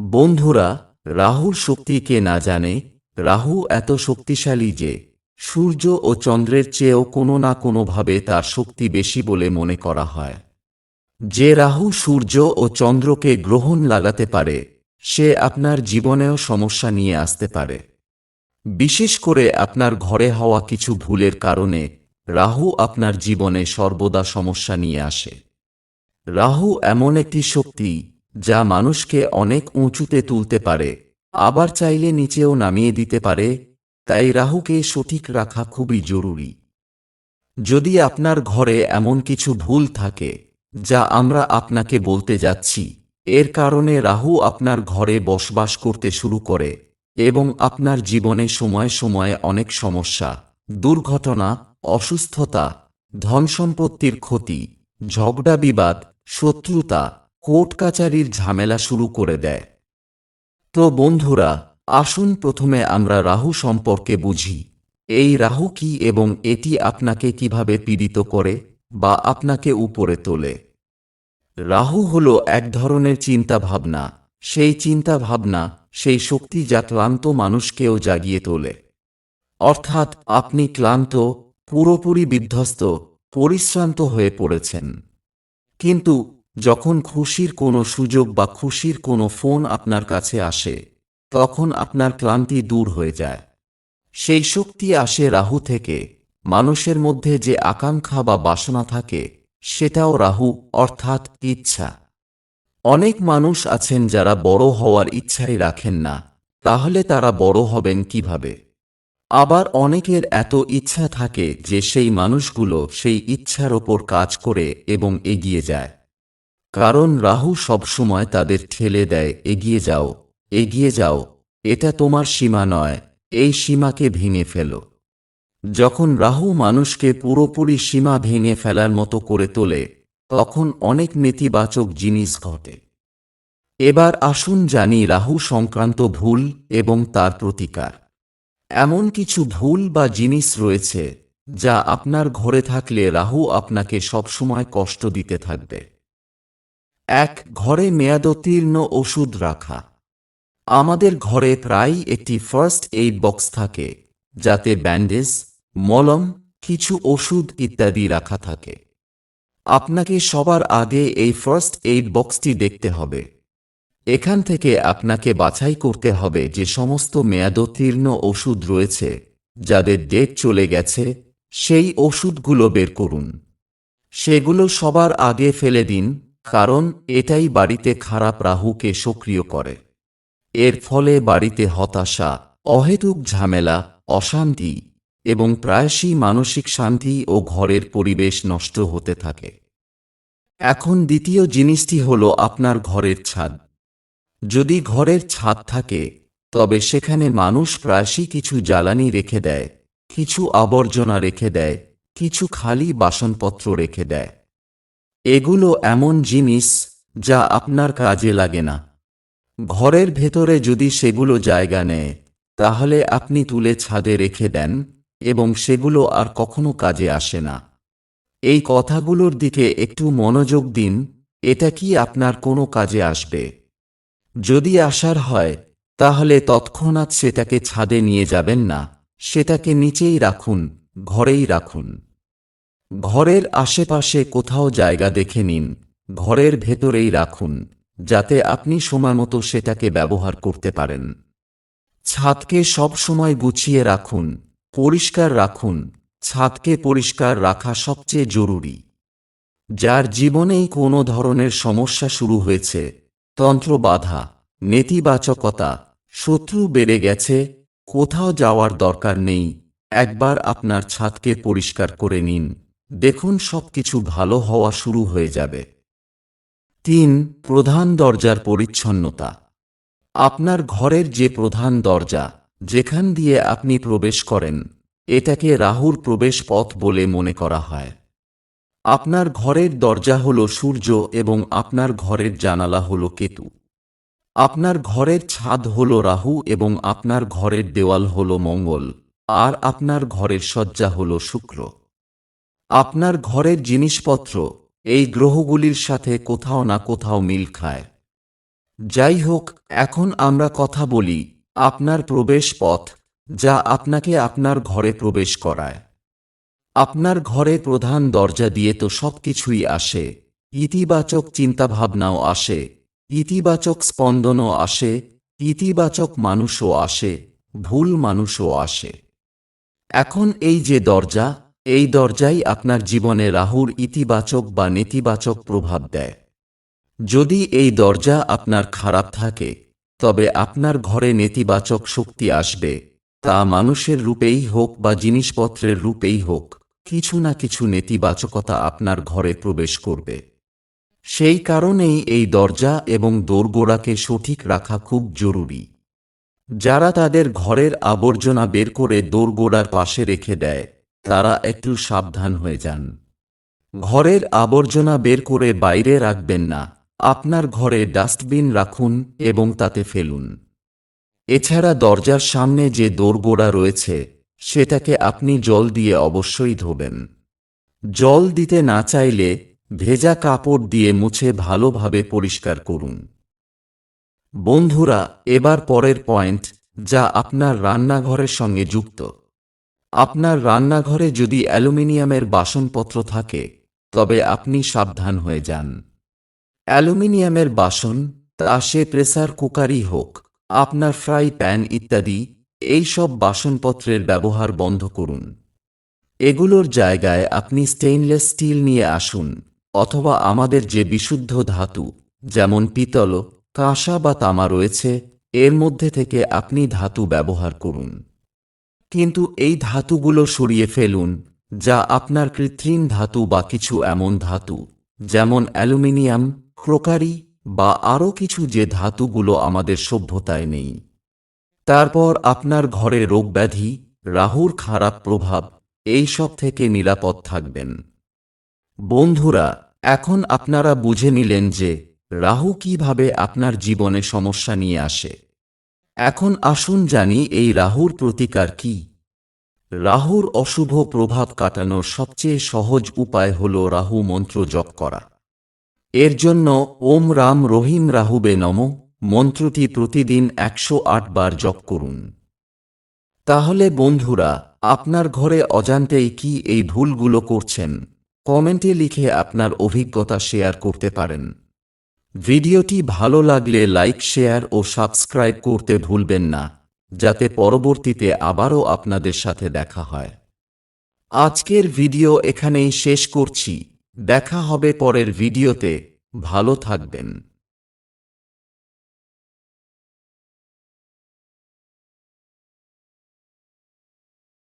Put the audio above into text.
বন্ধুরা রাহুর শক্তি কে না জানে, রাহু এত শক্তিশালী যে, সূর্য ও চন্দ্রের চেয়েও কোনো না কোনোভাবে তার শক্তি বেশি বলে মনে করা হয়। যে রাহু সূর্য ও চন্দ্রকে গ্রহণ লাগাতে পারে, সে আপনার জীবনেও সমস্যা নিয়ে আসতে পারে। বিশেষ করে আপনার ঘরে হওয়া কিছু ভুলের কারণে, রাহু আপনার জীবনে সর্বদা সমস্যা নিয়ে আসে। রাহু এমন একটি শক্তি যা মানুষকে অনেক উঁচুতে তুলতে পারে। আবার চাইলে নিচেও নামিয়ে দিতে পারে, তাই রাহুকে সঠিক রাখা খুবই জরুরি। যদি আপনার ঘরে এমন কিছু ভুল থাকে, যা আমরা আপনাকে বলতে যাচ্ছি, এর কারণে রাহু আপনার ঘরে বসবাস করতে শুরু করে এবং আপনার জীবনে সময় সময়ে অনেক সমস্যা, দুর্ঘটনা, অসুস্থতা, ধনসম্পত্তির ক্ষতি, ঝগড়া বিবাদ, শত্রুতা কোর্ট কাচারির ঝামেলা শুরু করে দেয়। তো বন্ধুরা, আসুন প্রথমে আমরা রাহু সম্পর্কে বুঝি। এই রাহু কি এবং এটি আপনাকে কীভাবে পীড়িত করে বা আপনাকে উপরে তোলে? রাহু হল এক ধরনের চিন্তা ভাবনা সেই চিন্তা ভাবনা সেই শক্তি যা ক্লান্ত মানুষকেও জাগিয়ে তোলে। অর্থাৎ আপনি ক্লান্ত, পুরোপুরি বিধ্বস্ত, পরিশ্রান্ত হয়ে পড়েছেন। কিন্তু যখন খুশির কোনো সুযোগ বা খুশির কোনো ফোন আপনার কাছে আসে, তখন আপনার ক্লান্তি দূর হয়ে যায়। সেই শক্তি আসে রাহু থেকে, মানুষের মধ্যে যে আকাঙ্ক্ষা বা বাসনা থাকে, সেটাও রাহু অর্থাৎ ইচ্ছা। অনেক মানুষ আছেন যারা বড় হওয়ার ইচ্ছাই রাখেন না, তাহলে তারা বড় হবেন কীভাবে? আবার অনেকের এত ইচ্ছা থাকে যে সেই মানুষগুলো সেই ইচ্ছার ওপর কাজ করে এবং এগিয়ে যায়। কারণ রাহু সবসময় তাদের ঠেলে দেয়, এগিয়ে যাও এগিয়ে যাও, এটা তোমার সীমা নয়, এই সীমাকে ভেঙে ফেলো। যখন রাহু মানুষকে পুরোপুরি সীমা ভেঙে ফেলার মতো করে তোলে, তখন অনেক নেতিবাচক জিনিস ঘটে। এবার আসুন জানি রাহু সংক্রান্ত ভুল এবং তার প্রতিকার। এমন কিছু ভুল বা জিনিস রয়েছে, যা আপনার ঘরে থাকলে রাহু আপনাকে সবসময় কষ্ট দিতে থাকবে। এক ঘরে মেয়াদোত্তীর্ণ ওষুধ রাখা। আমাদের ঘরে প্রায় একটি ফার্স্ট এইড বক্স থাকে, যাতে ব্যান্ডেজ, মলম, কিছু ওষুধ ইত্যাদি রাখা থাকে। আপনাকে সবার আগে এই ফার্স্ট এইড বক্সটি দেখতে হবে। এখান থেকে আপনাকে বাছাই করতে হবে যে সমস্ত মেয়াদোত্তীর্ণ ওষুধ রয়েছে, যাদের ডেট চলে গেছে, সেই ওষুধগুলো বের করুন। সেগুলো সবার আগে ফেলে দিন কারণ এটাই বাড়িতে খারাপ রাহুকে সক্রিয় করে। এর ফলে বাড়িতে হতাশা, অহেতুক ঝামেলা, অশান্তি এবং প্রায়শই মানসিক শান্তি ও ঘরের পরিবেশ নষ্ট হতে থাকে। এখন দ্বিতীয় জিনিসটি হল আপনার ঘরের ছাদ। যদি ঘরের ছাদ থাকে, তবে সেখানে মানুষ প্রায়শই কিছু জ্বালানি রেখে দেয়, কিছু আবর্জনা রেখে দেয়, কিছু খালি বাসনপত্র রেখে দেয়। এগুলো এমন জিনিস যা আপনার কাজে লাগে না। ঘরের ভেতরে যদি সেগুলো জায়গা নেয়, তাহলে আপনি তুলে ছাদে রেখে দেন এবং সেগুলো আর কখনো কাজে আসে না। এই কথাগুলোর দিকে একটু মনোযোগ দিন, এটা কি আপনার কোনো কাজে আসবে? যদি আসার হয়, তাহলে তৎক্ষণাৎ সেটাকে ছাদে নিয়ে যাবেন না, সেটাকে নিচেই রাখুন, ঘরেই রাখুন। ঘরের আশেপাশে কোথাও জায়গা দেখে নিন, ঘরের ভেতরেই রাখুন, যাতে আপনি সময়মতো সেটাকে ব্যবহার করতে পারেন। ছাদকে সব সময় গুছিয়ে রাখুন, পরিষ্কার রাখুন, ছাদকে পরিষ্কার রাখা সবচেয়ে জরুরি। যার জীবনেই কোনো ধরনের সমস্যা শুরু হয়েছে, তন্ত্র বাধা, নেতিবাচকতা, শত্রু বেড়ে গেছে, কোথাও যাওয়ার দরকার নেই, একবার আপনার ছাদকে পরিষ্কার করে নিন। দেখুন সবকিছু ভালো হওয়া শুরু হয়ে যাবে। তিন, প্রধান দরজার পরিচ্ছন্নতা। আপনার ঘরের যে প্রধান দরজা, যেখান দিয়ে আপনি প্রবেশ করেন, এটাকে রাহুর প্রবেশ পথ বলে মনে করা হয়। আপনার ঘরের দরজা হল সূর্য এবং আপনার ঘরের জানালা হল কেতু। আপনার ঘরের ছাদ হল রাহু এবং আপনার ঘরের দেওয়াল হল মঙ্গল, আর আপনার ঘরের শয্যা হল শুক্র। আপনার ঘরের জিনিসপত্র এই গ্রহগুলির সাথে কোথাও না কোথাও মিল খায়। যাই হোক, এখন আমরা কথা বলি আপনার প্রবেশ পথ যা আপনাকে আপনার ঘরে প্রবেশ করায়। আপনার ঘরে প্রধান দরজা দিয়ে তো সবকিছুই আসে, ইতিবাচক চিন্তাভাবনাও আসে, ইতিবাচক স্পন্দনও আসে, ইতিবাচক মানুষও আসে, ভুল মানুষও আসে। এখন এই যে দরজা এই দরজাই আপনার জীবনে রাহুর ইতিবাচক বা নেতিবাচক প্রভাব দেয়। যদি এই দরজা আপনার খারাপ থাকে, তবে আপনার ঘরে নেতিবাচক শক্তি আসবে। তা মানুষের রূপেই হোক বা জিনিসপত্রের রূপেই হোক, কিছু না কিছু নেতিবাচকতা আপনার ঘরে প্রবেশ করবে। সেই কারণেই এই দরজা এবং দোরগোড়াকে সঠিক রাখা খুব জরুরি। যারা তাদের ঘরের আবর্জনা বের করে দোরগোড়ার পাশে রেখে দেয় তারা একটু সাবধান হয়ে যান। ঘরের আবর্জনা বের করে বাইরে রাখবেন না। আপনার ঘরে ডাস্টবিন রাখুন এবং তাতে ফেলুন। এছাড়া দরজার সামনে যে দোরগোড়া রয়েছে, সেটাকে আপনি জল দিয়ে অবশ্যই ধোবেন। জল দিতে না চাইলে ভেজা কাপড় দিয়ে মুছে ভালোভাবে পরিষ্কার করুন। বন্ধুরা, এবার পরের পয়েন্ট, যা আপনার রান্নাঘরের সঙ্গে যুক্ত। আপনার রান্নাঘরে যদি অ্যালুমিনিয়ামের বাসনপত্র থাকে, তবে আপনি সাবধান হয়ে যান। অ্যালুমিনিয়ামের বাসন, তা সে প্রেসার কুকারই হোক, আপনার ফ্রাই প্যান ইত্যাদি, এই সব বাসনপত্রের ব্যবহার বন্ধ করুন। এগুলোর জায়গায় আপনি স্টেইনলেস স্টিল নিয়ে আসুন, অথবা আমাদের যে বিশুদ্ধ ধাতু, যেমন পিতল, কাঁসা বা তামা রয়েছে, এর মধ্যে থেকে আপনি ধাতু ব্যবহার করুন। কিন্তু এই ধাতুগুলো সরিয়ে ফেলুন, যা আপনার কৃত্রিম ধাতু বা কিছু এমন ধাতু, যেমন অ্যালুমিনিয়াম, ক্রোকারি বা আরও কিছু যে ধাতুগুলো আমাদের সভ্যতায় নেই। তারপর আপনার ঘরে রোগব্যাধি, রাহুর খারাপ প্রভাব, এই সব থেকে নিরাপদ থাকবেন। বন্ধুরা, এখন আপনারা বুঝে নিলেন যে রাহু কীভাবে আপনার জীবনে সমস্যা নিয়ে আসে। এখন আসুন জানি এই রাহুর প্রতিকার কি। রাহুর অশুভ প্রভাব কাটানোর সবচেয়ে সহজ উপায় হল রাহু মন্ত্র জপ করা। এর জন্য ওম রাম রহিম রাহুবে নম, মন্ত্রটি প্রতিদিন একশো আট বার জপ করুন। তাহলে বন্ধুরা, আপনার ঘরে অজান্তেই কি এই ভুলগুলো করছেন? কমেন্টে লিখে আপনার অভিজ্ঞতা শেয়ার করতে পারেন। ভিডিওটি ভালো লাগলে লাইক, শেয়ার ও সাবস্ক্রাইব করতে ভুলবেন না, যাতে পরবর্তীতে আবারও আপনাদের সাথে দেখা হয়। আজকের ভিডিও এখানেই শেষ করছি। দেখা হবে পরের ভিডিওতে। ভালো থাকবেন।